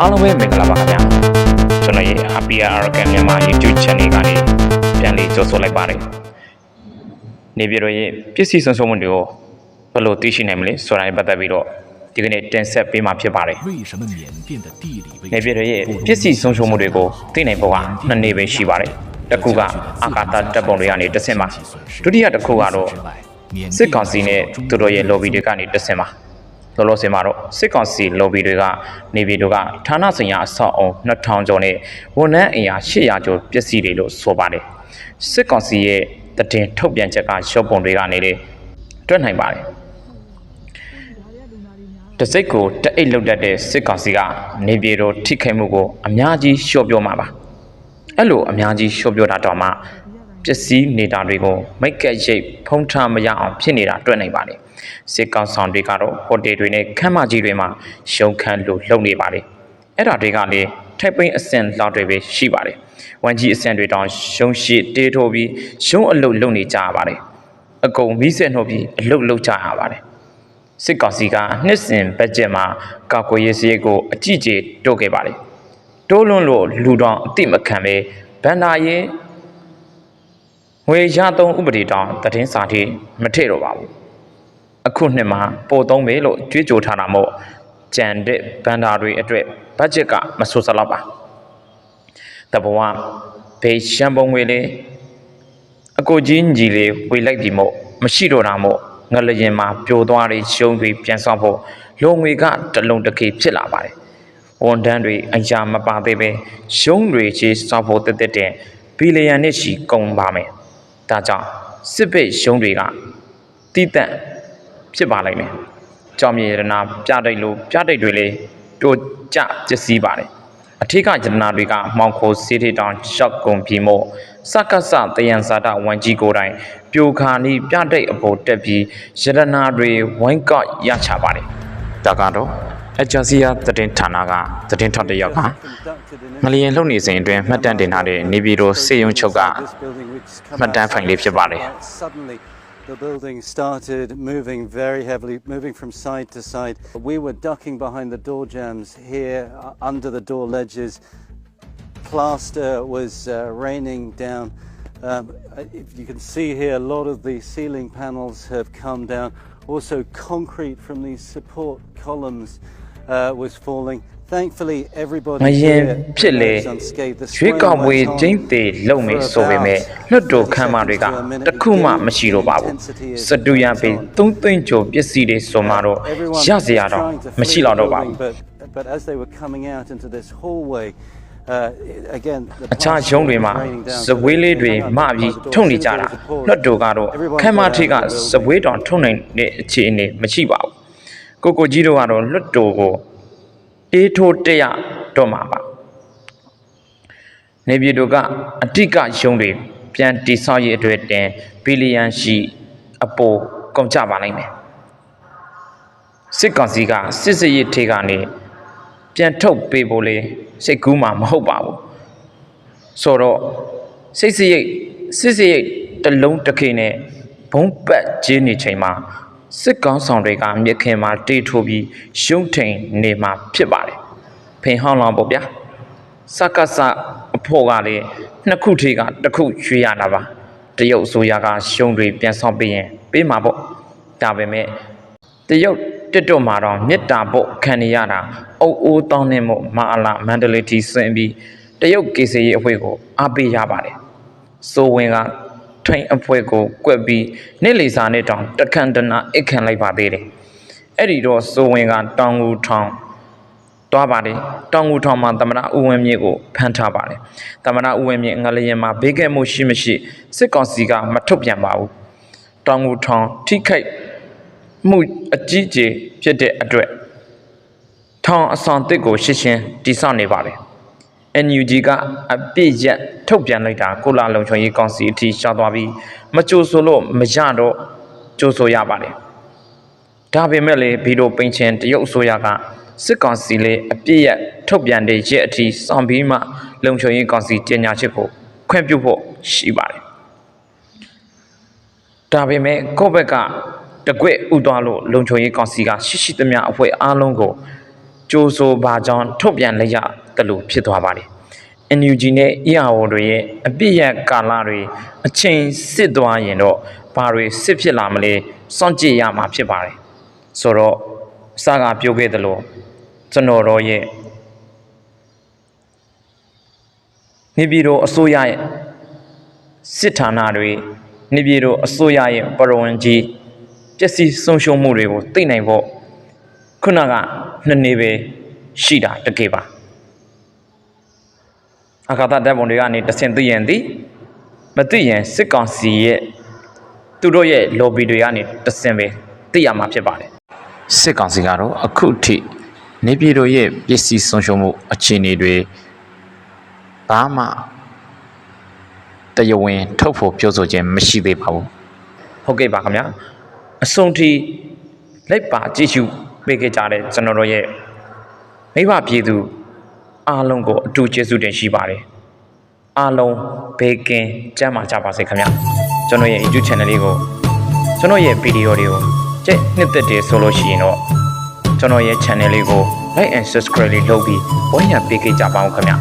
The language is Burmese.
အားလုံးပဲမင်္ဂလာပါခင်ဗျာကျွန်တော်ရဲ့ APR ကမြန်မာ YouTube Channel ကနေပြန်လည်ကြိုဆိုလိုက်ပါတယ်နေပြည်တော်ရဲ့ပစ္စည်းဆုံးရှုံးမှုတွေကိုဘယ်လိုသိရှိနိုင်မလဲဆိုတာနဲ့ပတ်သက်ပြီးတော့ဒီကနေ့တင်ဆက်ပေးမှာဖြစ်ပါတယ်နေပြည်တော်ရဲ့ပစ္စည်းဆုံးရှုံးမှုတွေကိုသိနိုင်ဖို့ကနှစ်နေပဲရှိပါတယ်တစ်ခုကအာကာသတပ်ပုံတွေကနေတစ်ဆင့်ပါဒုတိယတစ်ခုကတော့စစ်ကောင်စီနဲ့သူတို့ရဲ့ lobby တွေကနေတစ်ဆင့်ပါ လောလောဆယ်မှာတော့စစ်ကောင်စီ lobby တွေကနေပြည်တော်ကဌာနဆိုင်ရာအဆောက်အုံ2000ကျော်နဲ့ဝန်ထမ်းအင်အား800ကျော်ပစ္စည်းတွေလို့ဆိုပါတယ်စစ်ကောင်စီရဲ့တည်င်းထုတ်ပြန်ချက်ကရှော့ပုံတွေကနေလေတွက်နိုင်ပါတယ်တစိတ်ကိုတအိတ်လောက်တတ်တဲ့စစ်ကောင်စီကနေပြည်တော်ထိခိုက်မှုကိုအများကြီးရှော့ပြောမှာပါအဲ့လိုအများကြီးရှော့ပြောတာတော့မှ ပစ္စည်းနေတာတွေကိုမိတ်ကက်ရိတ်ဖုံးထားမရအောင်ဖြစ်နေတာတွေ့နိုင်ပါတယ်စစ်ကောင်ဆောင်တွေကတော့ဟိုတယ်တွေနဲ့ခမ်းမကြီးတွေမှာရှုံခန်းလို့လုပ်နေပါတယ်အဲ့ဒါတွေကလည်းထိုက်ပိန်အဆင့်လောက်တွေပဲရှိပါတယ်ဝန်ကြီးအဆင့်တွေတောင်ရှုံရှိတေးထိုးပြီးရှုံအလုတ်လုပ်နေကြရပါတယ်အကုန်မီးစက်နှုတ်ပြီးအလုတ်လုပ်ကြရပါတယ်စစ်ကောင်စီကနှစ်စဉ်ဘတ်ဂျက်မှာကောက်ကွယ်ရေးစရိတ်ကိုအကြီးကျယ်တိုးခဲ့ပါတယ်။တိုးလွန်းလို့လူတောင်အတိမခံပဲဗန္ဒာရေး ငွေရသုံးဥပဒေတောင်သတင်းစာထိမထည့်တော့ပါဘူး။အခုနှစ်မှာပို့သုံးပဲလို့ကြွေးကြော်ထားတာမို့ကြံတဲ့ဗန္ဒာတွေအတွက်ဘတ်ဂျက်ကမဆိုးစလောက်ပါ။တဘဝဘေးရှံပုံငွေလေးအကိုကြီးညီလေးဝေလိုက်ပြီမို့မရှိတော့တာမို့ငလျင်မှာပြိုသွားတဲ့ရှုံးတွေပြန်ဆောင်ဖို့လုံငွေကတလုံးတစ်ခေဖြစ်လာပါတယ်။ဝန်တန်းတွေအရာမပါသေးပဲရှုံးတွေချေဆောင်ဖို့တက်တက်တဲ့ဘီလီယံနဲ့ချီကုန်ပါမယ်။ ဒါကြောင့်စစ်ဘက်ရှုံးတွေကတိတန့်ဖြစ်ပါလိမ့်မယ်။ကြောင်မြေရတနာပြတိတ်လို့ပြတိတ်တွေလေတိုးကြပျက်စီးပါတယ်။အထက်ကယတနာတွေကမောင်ခိုစေးထေတောင်ရှောက်ကုန်ပြီမို့စကစတယံဇာတဝန်ကြီးကိုယ်တိုင်ပြိုခါနီပြတိတ်အပေါ်တက်ပြီးယတနာတွေဝိုင်းကောက်ရချပါတယ်။ဒါကတော့ အဂျာစီယာသတင်းဌာနကသတင်းထောက်တစ်ယောက်ကငလျင်လှုပ်နေစဉ်အတွင်းမှတ်တမ်းတင်ထားတဲ့နေပြည်တော်စေယုံချုပ်က မှတ်တမ်းဖိုင်လေးဖြစ်ပါတယ် Suddenly the building started moving very heavily, moving from side to side. We were ducking behind the door jambs here uh, under the door ledges. Plaster was uh, raining down. Um, if you can see here, a lot of the ceiling panels have come down. Also, concrete from these support columns uh, was falling. Thankfully, င everybody ရင် here ဖြစ်လေ was unscathed. The ရွေး swing ကောက်ပွဲ went on ကျင်းသေးလုံနေဆိုပေမဲ့လွတ်တော်ခမ်းမတွေကတစ်ခုမှမရှိတော့ပါဘူးစတူရန်ပေ3သိန်းကျော်ပစ္စည်းတွေဆိုမှတော့ရစရာတော့မရှိတော့တော့ပါဘူး But, but as they were coming out into this hallway, uh, again, the အခြားရုံးတွေမှာ raining down. စပွဲလေးတွေမှပြီးထုတ်နေကြတာလွတ်တော်ကတော့ခမ်းမထိပ်ကစပွဲတောင်ထုတ်နိုင်တဲ့အခြေအနေမရှိပါဘူး ကိုကိုကြီးတို့ကတော့လွတ်တော်ကိုအေးထိုးတက်ရတော့မှာပါနေပြည်တော်ကအတိကရုံးတွေပြန်တိဆောက်ရေးအတွက်တင်ဘီလီယံရှိအပိုကုန်ကြပါနိုင်မယ်စစ်ကောင်စီကစစ်စရေးထေကနေပြန်ထုတ်ပေးဖို့လေစိတ်ကူးမှာမဟုတ်ပါဘူးဆိုတော့စိတ်စရိတ်စစ်စရိတ်တစ်လုံးတစ်ခေနဲ့ဘုံပတ်ကျင်းနေချိန်မှာ စစ်ကောင်းဆောင်တွေကမြက်ခင်မှာတေးထိုးပြီးရုံထိန်နေမှာဖြစ်ပါတယ်ဖင်ဟောင်းလောင်ပေါ့ဗျာစကစအဖို့ကလည်းနှစ်ခုထိကတစ်ခုရွေးရတာပါတရုတ်အစိုးရကရှုံးတွေပြန်ဆောင်ပေးရင်ပေးမှာပေါ့ဒါပေမဲ့တရုတ်တက်တော့မှာတော့မေတ္တာပို့ခံနေရတာအုပ်အိုးတောင်းနေမို့မအလာမန္တလေးတီဆင်းပြီးတရုတ်ကေစီရေးအဖွဲ့ကိုအားပေးရပါတယ်။စိုးဝင်က ထိုင်းအဖွဲ့ကိုကွက်ပြီးနေ့လီစာနဲ့တောင်တခန့်တနာအိတ်ခံလိုက်ပါသေးတယ်။အဲ့ဒီတော့စိုးဝင်ကတောင်ငူထောင်တွားပါတယ်။တောင်ငူထောင်မှာသမဏဦးဝင်းမြင့်ကိုဖမ်းထားပါတယ်။သမဏဦးဝင်းမြင့်ငလျင်မှာဘေးကဲမှုရှိမရှိစစ်ကောင်စီကမထုတ်ပြန်ပါဘူး။တောင်ငူထောင်ထိခိုက်မှုအကြီးအကျယ်ဖြစ်တဲ့အတွက်ထောင်အဆောင်တစ်ကိုရှင်းရှင်းတိစောက်နေပါတယ်။ NUG ကအပြည့်ရက်ထုတ်ပြန်လိုက်တာကိုလာလုံချုံရေးကောင်စီအထိရှောက်သွားပြီးမကြိုဆိုလို့မရတော့ကြိုဆိုရပါတယ်။ဒါပေမဲ့လေဗီဒီယိုပိန်ချင်တရုတ်အစိုးရကစစ်ကောင်စီလေးအပြည့်ရက်ထုတ်ပြန်တဲ့ရက်အထိစောင့်ပြီးမှလုံချုံရေးကောင်စီတင်ညာချက်ကိုခွင့်ပြုဖို့ရှိပါတယ်။ဒါပေမဲ့ကိုယ့်ဘက်ကတကွက်ဥသွားလို့လုံချုံရေးကောင်စီကရှိရှိသမျှအဖွဲ့အားလုံးကိုကြိုးဆိုပါကြောင်းထုတ်ပြန်လိုက်ရ တယ်လို့ဖြစ်သွားပါတယ် NUG နဲ့ EAO တွေရဲ့အပြစ်ရကာလတွေအချိန်စစ်သွားရင်တော့ဘာတွေစစ်ဖြစ်လာမလဲစောင့်ကြည့်ရမှာဖြစ်ပါတယ်ဆိုတော့အစကပြောခဲ့သလိုကျွန်တော်တို့ရဲ့နေပြည်တော်အစိုးရရဲ့စစ်ဌာနတွေနေပြည်တော်အစိုးရရဲ့ပရဝန်ကြီးပျက်စီးဆုံးရှုံးမှုတွေကိုသိနိုင်ဖို့ခုနကနှစ်နေပဲရှိတာတကယ်ပါ အခါသတပ်ပုံတွေကနေတဆင်သိရင်သည်မသိရင်စစ်ကောင်စီရဲ့သူတို့ရဲ့ lobby တွေကနေတဆင်ပဲသိရမှာဖြစ်ပါတယ်စစ်ကောင်စီကတော့အခုထိနေပြည်တော်ရဲ့ပစ္စည်းဆုံးရှုံးမှုအခြေအနေတွေဘာမှတရားဝင်ထုတ်ဖို့ပြောဆိုခြင်းမရှိသေးပါဘူးဟုတ်ကဲ့ပါခင်ဗျာအဆုံးထိလိုက်ပါကြည့်ရှုပေးခဲ့ကြတဲ့ကျွန်တော်တို့ရဲ့မိဘပြည်သူ အားလုံးကိုအထူးကျေးဇူးတင်ရှိပါတယ်အားလုံးဘေကင်းကျမ်းမာကြပါစေခင်ဗျာကျွန်တော်ရဲ့ YouTube channel လေးကိုကျွန်တော်ရဲ့ဗီဒီယိုတွေကိုကြည့်နှစ်သက်တယ်ဆိုလို့ရှိရင်တော့ကျွန်တော်ရဲ့ channel လေးကို like and subscribe လေးလုပ်ပြီးဝိုင်းရပေးခဲ့ကြပါဦးခင်ဗျာ